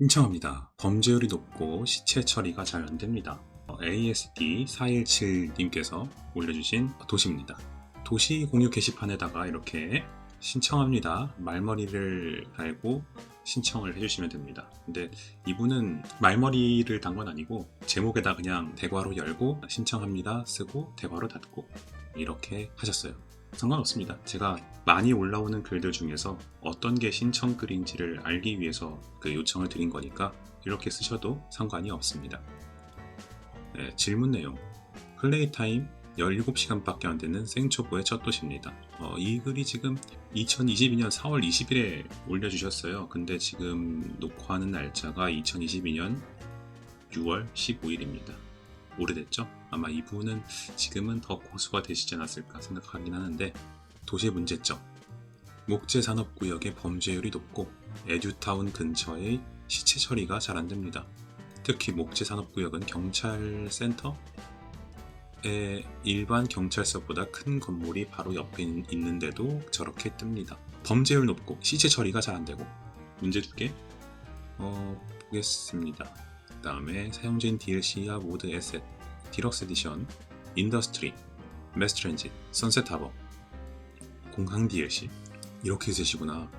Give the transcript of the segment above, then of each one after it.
신청합니다. 범죄율이 높고 시체 처리가 잘 안됩니다. ASD417님께서 올려주신 도시입니다. 도시 공유 게시판에다가 이렇게 신청합니다. 말머리를 달고 신청을 해주시면 됩니다. 근데 이분은 말머리를 단 건 아니고 제목에다 그냥 대괄호 열고 신청합니다 쓰고 대괄호 닫고 이렇게 하셨어요. 상관없습니다. 제가 많이 올라오는 글들 중에서 어떤 게 신청 글인지를 알기 위해서 그 요청을 드린 거니까 이렇게 쓰셔도 상관이 없습니다. 네, 질문 내용. 플레이 타임 17시간밖에 안 되는 생초보의 첫 도시입니다. 어, 이 글이 지금 2022년 4월 20일에 올려주셨어요. 근데 지금 녹화하는 날짜가 2022년 6월 15일입니다. 오래됐죠? 아마 이분은 지금은 더 고수가 되시지 않았을까 생각하긴 하는데 도시의 문제점 목재 산업 구역의 범죄율이 높고 에듀타운 근처의 시체 처리가 잘 안 됩니다. 특히 목재 산업 구역은 경찰 센터 의 일반 경찰서보다 큰 건물이 바로 옆에 있- 있는데도 저렇게 뜹니다. 범죄율 높고 시체 처리가 잘 안 되고 문제 두개 어, 보겠습니다. 그 다음에 사용진 DLC와 모드 에셋, 디럭스 에디션, 인더스트리, 매스 트랜짓, 선셋 하버, 공항 DLC 이렇게 있으시구나.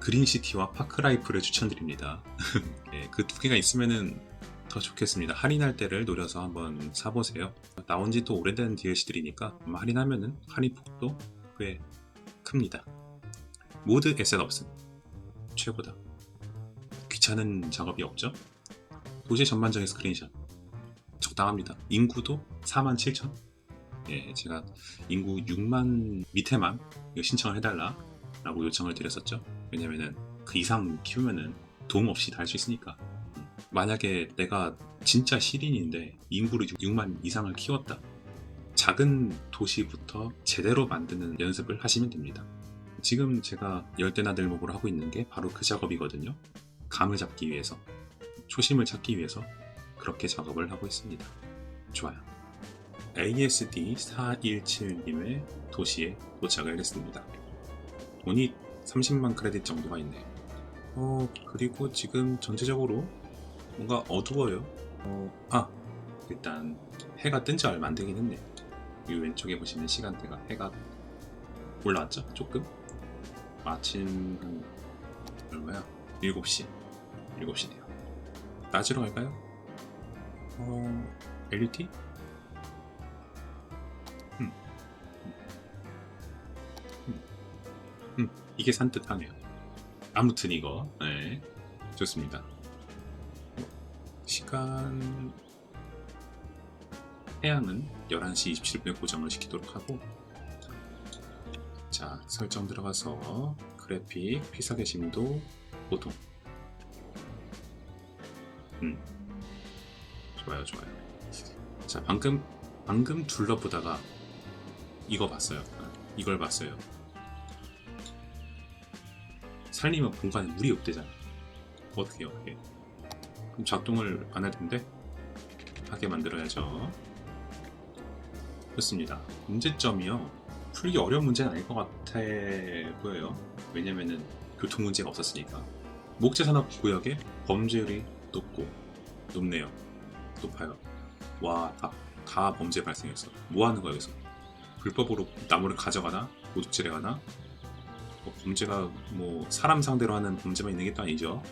그린시티와 파크라이프를 추천드립니다. 네, 그두 개가 있으면은 더 좋겠습니다. 할인할 때를 노려서 한번 사보세요. 나온 지 또 오래된 DLC들이니까 할인하면은 할인폭도 꽤 큽니다. 모드 에셋 없음. 최고다. 귀찮은 작업이 없죠? 도시 전반적인 스크린샷. 적당합니다. 인구도 4만 7천. 예, 제가 인구 6만 밑에만 신청을 해달라 라고 요청을 드렸었죠. 왜냐면은 그 이상 키우면은 도움 없이 다 할 수 있으니까. 음, 만약에 내가 진짜 시린인데 인구를 6만 이상을 키웠다. 작은 도시부터 제대로 만드는 연습을 하시면 됩니다. 지금 제가 열대나 들목으로 하고 있는 게 바로 그 작업이거든요. 감을 잡기 위해서, 초심을 찾기 위해서 그렇게 작업을 하고 있습니다. 좋아요. ASD417님의 도시에 도착을 했습니다. 돈이 30만 크레딧 정도가 있네요. 어, 그리고 지금 전체적으로 뭔가 어두워요. 어, 아, 일단 해가 뜬 지 얼마 안 되긴 했네요. 이 왼쪽에 보시면 시간대가 해가 올라왔죠? 조금? 마침 한 얼마야? 7시. 7시네요. 낮으로 갈까요? 어, LUT? 음. 음. 음. 이게 산뜻하네요. 아무튼 이거, 네. 좋습니다. 시간, 해양은 11시 27분에 고정을 시키도록 하고, 자, 설정 들어가서, 그래픽, 피사계 심도, 보통. 음. 좋아요, 좋아요. 자, 방금, 방금 둘러보다가 이거 봤어요. 아, 이걸 봤어요. 살리면 공간에 물이 없대잖아. 어떻게, 어떻게. 그럼 작동을 안 할 텐데? 하게 만들어야죠. 좋습니다. 문제점이요. 풀기 어려운 문제는 아닐 것 같아 보여요. 왜냐면은 교통 문제가 없었으니까. 목재 산업 구역의 범죄율이 높고, 높네요. 높아요. 와, 다, 다 범죄 발생했어. 뭐 하는 거야, 여기서? 불법으로 나무를 가져가나? 도둑질해 가나? 뭐 범죄가 뭐 사람 상대로 하는 범죄만 있는 게 또 아니죠.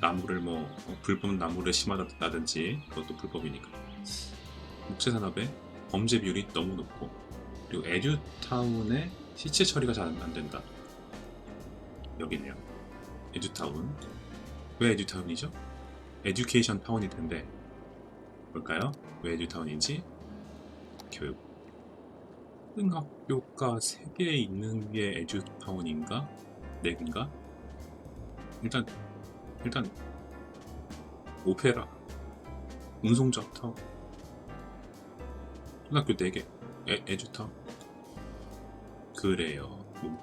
나무를 뭐 어, 불법 나무를 심하다든지 그것도 불법이니까. 목재 산업의 범죄 비율이 너무 높고 그리고 에듀타운의 시체 처리가 잘 안 된다. 여기네요. 에듀타운. 왜 에듀타운이죠? 에듀케이션 타운일 텐데 볼까요? 왜 에듀타운인지? 교육. 고등학교가 3개 있는 게 에듀타운인가? 4개인가? 일단 일단 오페라 운송적 타운. 초등학교 4개. 에, 에듀타운. 그래요. 뭐,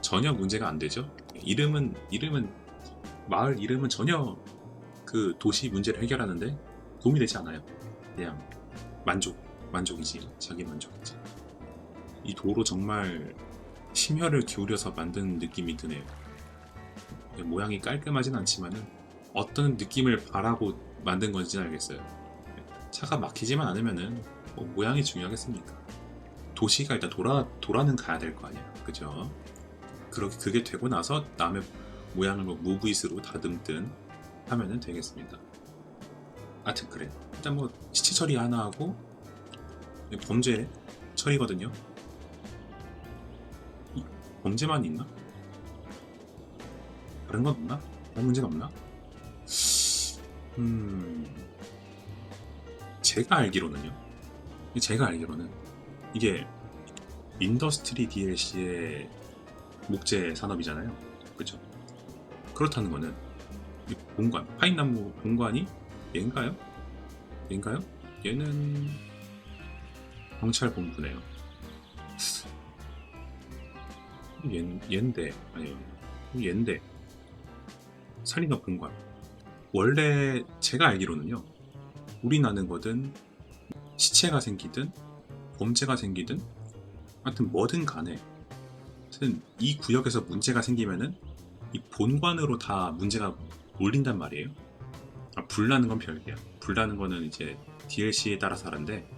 전혀 문제가 안 되죠? 이름은 이름은 마을 이름은 전혀 그 도시 문제를 해결하는데 도움이 되지 않아요 그냥 만족 만족이지 자기 만족이지 이 도로 정말 심혈을 기울여서 만든 느낌이 드네요 모양이 깔끔하진 않지만은 어떤 느낌을 바라고 만든 건지는 알겠어요. 차가 막히지만 않으면은 뭐 모양이 중요하겠습니까? 도시가 일단 돌아 돌아는 가야 될 거 아니야, 그죠? 그렇게 그게 되고 나서 남의 모양을 뭐 무브잇으로 다듬든 하면은 되겠습니다. 하여튼 그래. 일단 뭐 시체 처리 하나 하고 범죄 처리거든요. 이- 범죄만 있나? 다른 건 없나? 다른 문제는 없나? 음, 제가 알기로는요. 제가 알기로는 이게 인더스트리 DLC의 목재 산업이잖아요. 그죠? 그렇다는 거는 이 본관, 파인나무 본관이 얘인가요? 얘인가요? 얘는 경찰 본부네요. 얘, 얘인데, 아니, 얘인데, 살인업 본관. 원래 제가 알기로는요, 우리 나는 거든, 시체가 생기든, 범죄가 생기든, 하여튼 뭐든 간에, 하여튼 이 구역에서 문제가 생기면은, 이 본관으로 다 문제가 몰린단 말이에요. 아, 불나는 건 별개야. 불나는 거는 이제 DLC에 따라서 다른데,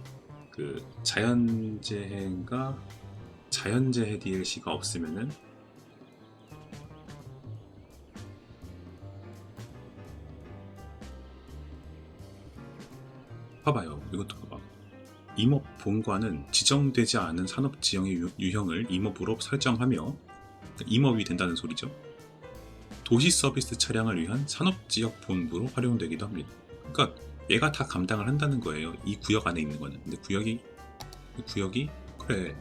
그 자연재해인가 자연재해 DLC가 없으면은 봐봐요 이것도 봐봐 임업 본관은 지정되지 않은 산업 지형의 유- 유형을 임업으로 설정하며 그러니까 임업이 된다는 소리죠 도시 서비스 차량을 위한 산업지역 본부로 활용되기도 합니다 그러니까 얘가 다 감당을 한다는 거예요. 이 구역 안에 있는 거는. 근데 구역이 이 구역이 그래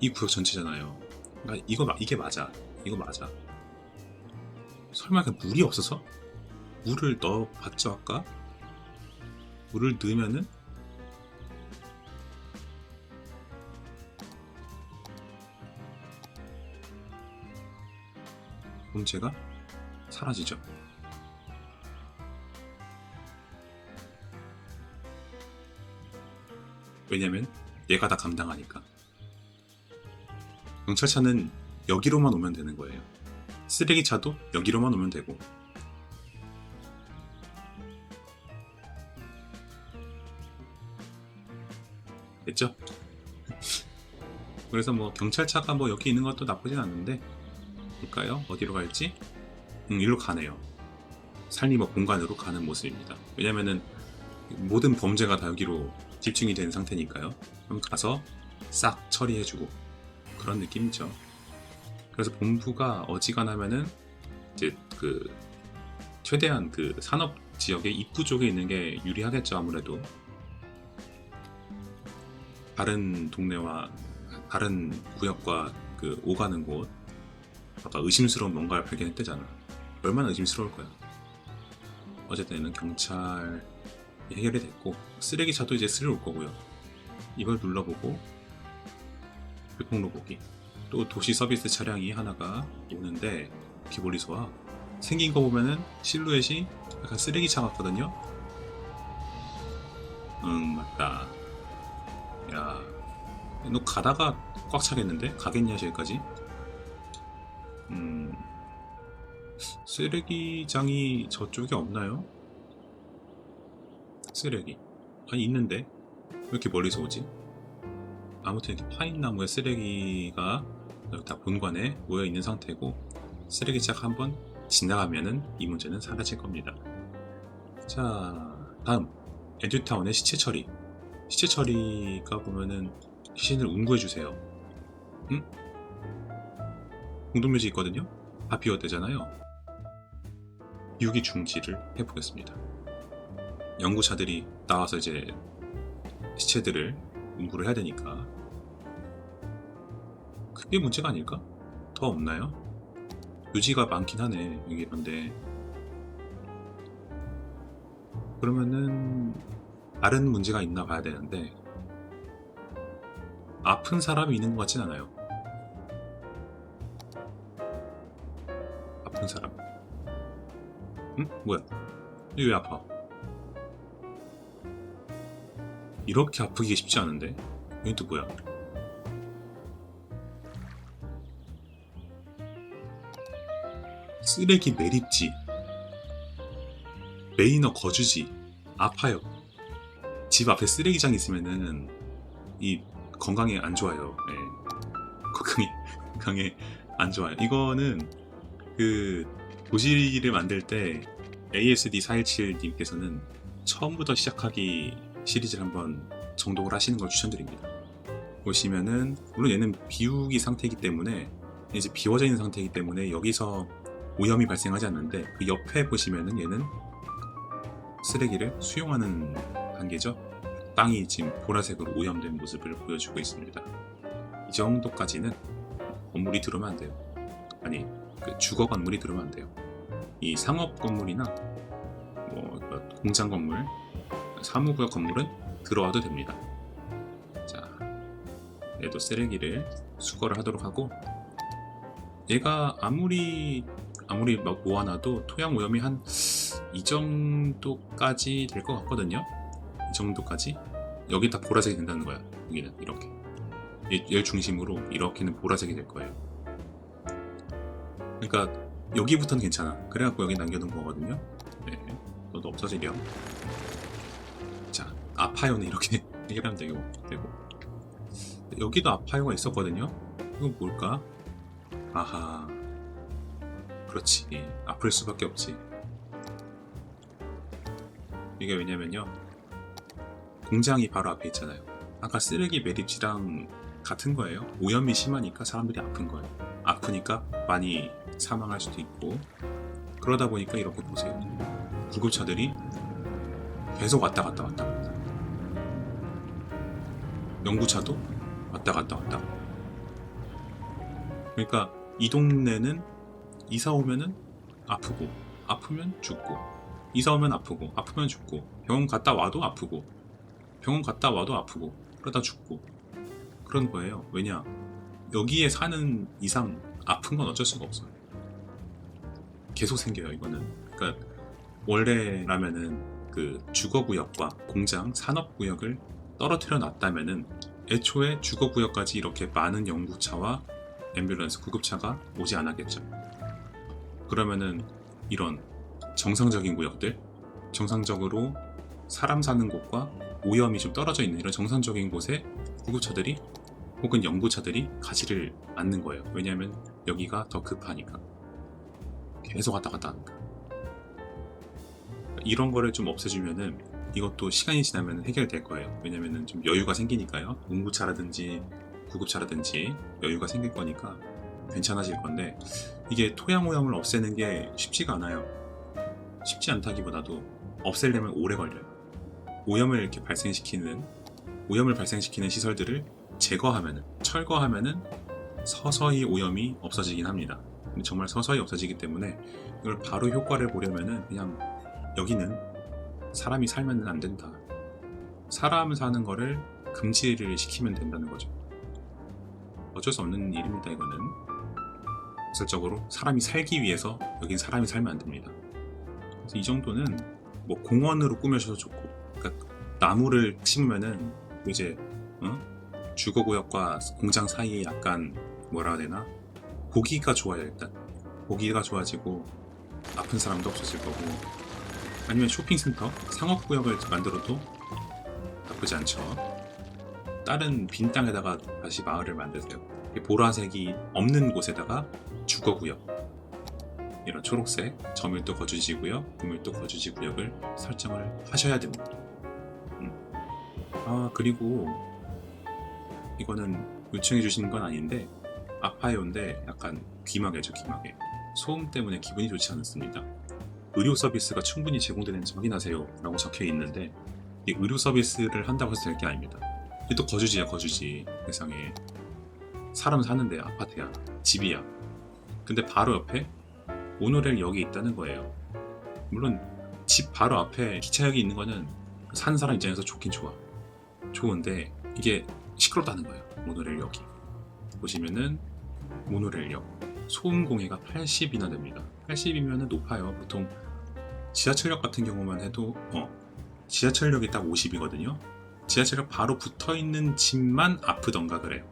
이 구역 전체잖아요. 그러니까 이거 마- 이게 맞아. 이거 맞아. 설마 그 물이 없어서 물을 넣어봤죠 아까? 물을 넣으면은 문제가 사라지죠. 왜냐면 얘가 다 감당하니까. 경찰차는 여기로만 오면 되는 거예요. 쓰레기차도 여기로만 오면 되고. 됐죠? 그래서 뭐 경찰차가 뭐 여기 있는 것도 나쁘진 않은데 볼까요? 어디로 갈지? 음, 일로 가네요. 살림업 공간으로 가는 모습입니다. 왜냐면은 모든 범죄가 다 여기로 집중이 된 상태니까요. 그럼 가서 싹 처리해주고 그런 느낌이죠. 그래서 본부가 어지간하면은 이제 그 최대한 그 산업 지역의 입구 쪽에 있는 게 유리하겠죠 아무래도 다른 동네와 다른 구역과 그 오가는 곳 아까 의심스러운 뭔가를 발견했대잖아 얼마나 의심스러울 거야 어쨌든 경찰 해결이 됐고 쓰레기차도 이제 쓸어 올 거고요. 이걸 눌러보고 교통로 보기 또 도시 서비스 차량이 하나가 오는데 이렇게 멀리서 와 생긴 거 보면은 실루엣이 약간 쓰레기차 같거든요. 응 맞다. 야 너 가다가 꽉 차겠는데 가겠냐 저기까지? 쓰레기장이 저쪽에 없나요? 쓰레기. 아니 있는데 왜 이렇게 멀리서 오지? 아무튼 이렇게 파인 나무에 쓰레기가 다 본관에 모여 있는 상태고 쓰레기차가 한번 지나가면은 이 문제는 사라질 겁니다. 자 다음 에듀타운의 시체 처리. 시체 처리가 보면은 시신을 운구해 주세요. 응? 공동묘지 있거든요. 다 비워대잖아요. 유기 중지를 해보겠습니다. 연구자들이 나와서 이제 시체들을 연구를 해야 되니까 그게 문제가 아닐까? 더 없나요? 유지가 많긴 하네 여기 이런데 그러면은 다른 문제가 있나 봐야 되는데 아픈 사람이 있는 것 같진 않아요 응? 뭐야? 이왜 아파? 이렇게 아프기 쉽지 않은데? 이건 또 뭐야? 쓰레기 매립지. 메이너 거주지 아파요. 집 앞에 쓰레기장 있으면은 이 건강에 안 좋아요. 예. 건강에 건강에 안 좋아요. 이거는 그 도시를 만들 때 ASD 417님께서는 처음부터 시작하기 시리즈를 한번 정독을 하시는 걸 추천드립니다. 보시면은 물론 얘는 비우기 상태이기 때문에 이제 비워져 있는 상태이기 때문에 여기서 오염이 발생하지 않는데 그 옆에 보시면은 얘는 쓰레기를 수용하는 단계죠. 땅이 지금 보라색으로 오염된 모습을 보여주고 있습니다. 이 정도까지는 건물이 들어오면 안 돼요. 아니 그 주거 건물이 들어오면 안 돼요. 이 상업 건물이나 뭐 공장 건물, 사무구역 건물은 들어와도 됩니다. 자, 얘도 쓰레기를 수거를 하도록 하고 얘가 아무리 아무리 막 모아놔도 토양 오염이 한 이 정도까지 될 것 같거든요. 이 정도까지 여기 다 보라색이 된다는 거야. 여기는 이렇게 얘, 얘 중심으로 이렇게는 보라색이 될 거예요. 그러니까 여기부터는 괜찮아. 그래갖고 여기 남겨둔 거거든요. 네, 너도 없어지렴. 자, 아파요는 이렇게 해결하면 되고, 되고. 여기도 아파요가 있었거든요. 이건 뭘까? 아하. 그렇지. 아플 수밖에 없지. 이게 왜냐면요. 공장이 바로 앞에 있잖아요. 아까 쓰레기 매립지랑 같은 거예요. 오염이 심하니까 사람들이 아픈 거예요. 아프니까 많이 사망할 수도 있고 그러다 보니까 이렇게 보세요. 구급차들이 계속 왔다 갔다 왔다 갔다. 연구차도 왔다 갔다 왔다. 그러니까 이 동네는 이사 오면은 아프고 아프면 죽고 이사 오면 아프고 아프면 죽고 병원 갔다 와도 아프고 병원 갔다 와도 아프고 그러다 죽고 그런 거예요. 왜냐 여기에 사는 이상 아픈 건 어쩔 수가 없어요. 계속 생겨요, 이거는. 그러니까 원래라면은 그 주거구역과 공장, 산업구역을 떨어뜨려 놨다면은 애초에 주거구역까지 이렇게 많은 연구차와 앰뷸런스, 구급차가 오지 않았겠죠. 그러면은 이런 정상적인 구역들, 정상적으로 사람 사는 곳과 오염이 좀 떨어져 있는 이런 정상적인 곳에 구급차들이 혹은 연구차들이 가지를 않는 거예요. 왜냐하면 여기가 더 급하니까. 계속 왔다 갔다 하니까. 이런 거를 좀 없애주면은 이것도 시간이 지나면 해결될 거예요. 왜냐면은 좀 여유가 생기니까요. 운구차라든지 구급차라든지 여유가 생길 거니까 괜찮아질 건데 이게 토양 오염을 없애는 게 쉽지가 않아요. 쉽지 않다기보다도 없애려면 오래 걸려요. 오염을 이렇게 발생시키는 오염을 발생시키는 시설들을 제거하면은 철거하면은 서서히 오염이 없어지긴 합니다. 정말 서서히 없어지기 때문에 이걸 바로 효과를 보려면은 그냥 여기는 사람이 살면 안 된다. 사람 사는 거를 금지를 시키면 된다는 거죠. 어쩔 수 없는 일입니다, 이거는. 실적으로 사람이 살기 위해서 여긴 사람이 살면 안 됩니다. 그래서 이 정도는 뭐 공원으로 꾸며셔도 좋고, 그러니까 나무를 심으면은 이제 어? 주거구역과 공장 사이에 약간 뭐라 해야 되나 보기가 좋아요 일단. 보기가 좋아지고 아픈 사람도 없어질 거고. 아니면 쇼핑센터? 상업구역을 만들어도 나쁘지 않죠. 다른 빈 땅에다가 다시 마을을 만드세요. 보라색이 없는 곳에다가 주거구역. 이런 초록색 저밀도 거주지구역 고밀도 거주지구역을 설정을 하셔야 됩니다. 음. 아 그리고 이거는 요청해 주시는 건 아닌데 아파요인데 약간 귀마개죠 귀마개. 소음 때문에 기분이 좋지 않습니다. 의료 서비스가 충분히 제공되는지 확인하세요 라고 적혀 있는데 이 의료 서비스를 한다고 해서 될 게 아닙니다. 또 거주지야 거주지. 세상에. 사람 사는데 아파트야 집이야. 근데 바로 옆에 모노레일 역이 있다는 거예요. 물론 집 바로 앞에 기차역이 있는 거는 사는 사람 입장에서 좋긴 좋아. 좋은데 이게 시끄럽다는 거예요. 모노레일 역이. 보시면은 모노레일역 소음 공해가 80이나 됩니다. 80이면 높아요. 보통 지하철역 같은 경우만 해도 어, 지하철역이 딱 50이거든요. 지하철역 바로 붙어 있는 집만 아프던가 그래요.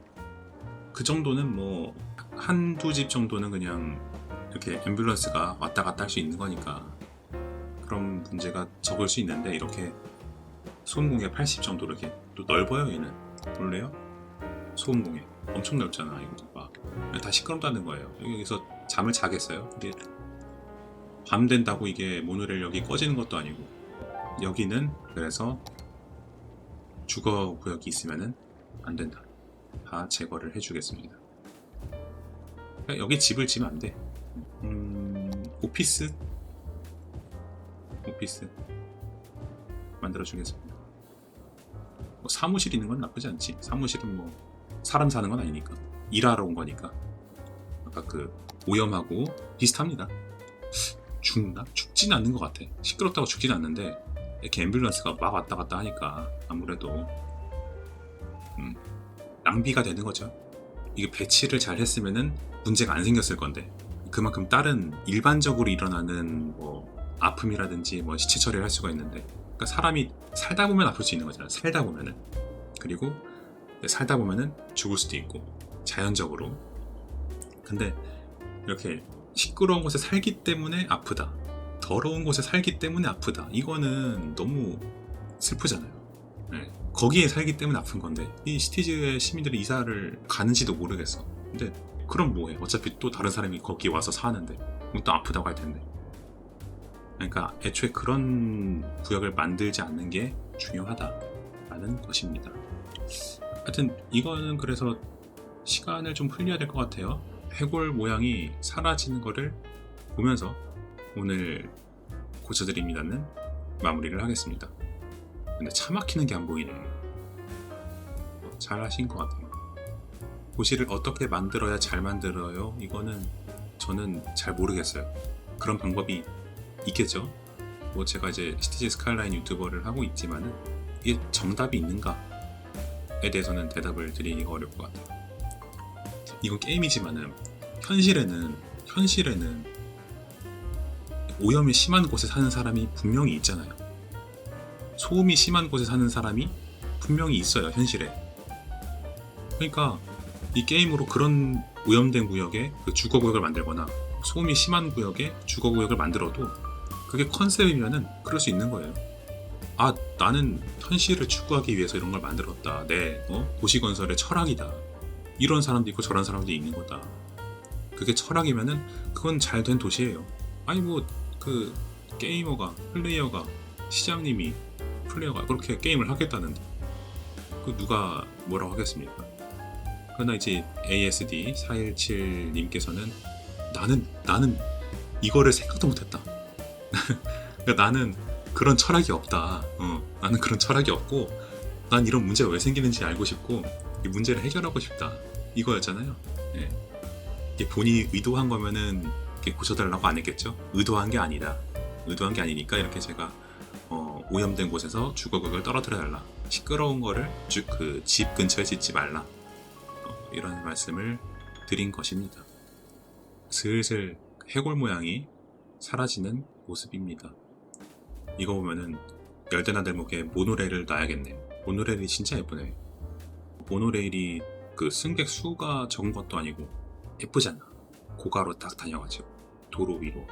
그 정도는 뭐 한두 집 정도는 그냥 이렇게 앰뷸런스가 왔다 갔다 할 수 있는 거니까 그런 문제가 적을 수 있는데 이렇게 소음 공해 80 정도로 이렇게 또 넓어요 얘는 볼래요? 소음 공해 엄청 넓잖아 이거 봐. 다 시끄럽다는 거예요. 여기서 잠을 자겠어요? 근데 밤 된다고 이게 모노레일역이 꺼지는 것도 아니고 여기는 그래서 주거 구역이 있으면은 안 된다. 다 제거를 해주겠습니다. 그러니까 여기 집을 지면 안 돼. 음, 오피스 오피스 만들어 주겠습니다. 뭐 사무실 있는 건 나쁘지 않지. 사무실은 뭐 사람 사는 건 아니니까 일하러 온 거니까. 아까 그 오염하고 비슷합니다. 죽나? 죽진 않는 것 같아. 시끄럽다고 죽진 않는데 이렇게 앰뷸런스가 막 왔다 갔다 하니까 아무래도 음, 낭비가 되는 거죠. 이게 배치를 잘 했으면은 문제가 안 생겼을 건데 그만큼 다른 일반적으로 일어나는 뭐 아픔이라든지 뭐 시체 처리를 할 수가 있는데 그러니까 사람이 살다 보면 아플 수 있는 거잖아요. 살다 보면은 그리고 살다 보면은 죽을 수도 있고 자연적으로 근데 이렇게 시끄러운 곳에 살기 때문에 아프다. 더러운 곳에 살기 때문에 아프다. 이거는 너무 슬프잖아요. 네. 거기에 살기 때문에 아픈 건데 이 시티즈의 시민들이 이사를 가는지도 모르겠어. 근데 그럼 뭐해? 어차피 또 다른 사람이 거기 와서 사는데 또 아프다고 할 텐데. 그러니까 애초에 그런 구역을 만들지 않는 게 중요하다라는 것입니다. 하여튼 이거는 그래서 시간을 좀 흘려야 될 것 같아요. 해골 모양이 사라지는 거를 보면서 오늘 고쳐드립니다는 마무리를 하겠습니다. 근데 차 막히는 게 안 보이네. 잘 하신 것 같아요. 고시를 어떻게 만들어야 잘 만들어요? 이거는 저는 잘 모르겠어요. 그런 방법이 있겠죠? 뭐 제가 이제 시티즈 스카이라인 유튜버를 하고 있지만은 이게 정답이 있는가에 대해서는 대답을 드리기가 어려울 것 같아요. 이건 게임이지만은 현실에는 현실에는 오염이 심한 곳에 사는 사람이 분명히 있잖아요. 소음이 심한 곳에 사는 사람이 분명히 있어요, 현실에. 그러니까 이 게임으로 그런 오염된 구역에 그 주거 구역을 만들거나 소음이 심한 구역에 주거 구역을 만들어도 그게 컨셉이면은 그럴 수 있는 거예요. 아, 나는 현실을 추구하기 위해서 이런 걸 만들었다. 내 어? 도시 건설의 철학이다. 이런 사람도 있고 저런 사람도 있는 거다. 그게 철학이면은 그건 잘 된 도시예요. 아니 뭐 그 게이머가 플레이어가 시장님이 플레이어가 그렇게 게임을 하겠다는데 그 누가 뭐라고 하겠습니까? 그러나 이제 ASD 417님께서는 나는 나는 이거를 생각도 못했다. 그러니까 나는 그런 철학이 없다. 어, 나는 그런 철학이 없고 난 이런 문제가 왜 생기는지 알고 싶고 이 문제를 해결하고 싶다. 이거였잖아요. 예. 이게 본인이 의도한 거면은 이렇게 고쳐달라고 안 했겠죠? 의도한 게 아니다. 의도한 게 아니니까 이렇게 제가 어, 오염된 곳에서 주거구역을 떨어뜨려 달라. 시끄러운 거를 그 집 근처에 짓지 말라. 어, 이런 말씀을 드린 것입니다. 슬슬 해골 모양이 사라지는 모습입니다. 이거 보면은 열대나 대목에 모노레일을 놔야겠네. 모노레일이 진짜 예쁘네. 모노레일이 그 승객 수가 적은 것도 아니고 예쁘잖아. 고가로 딱 다녀가지고 도로 위로.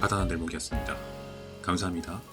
바다나 들목이었습니다. 감사합니다.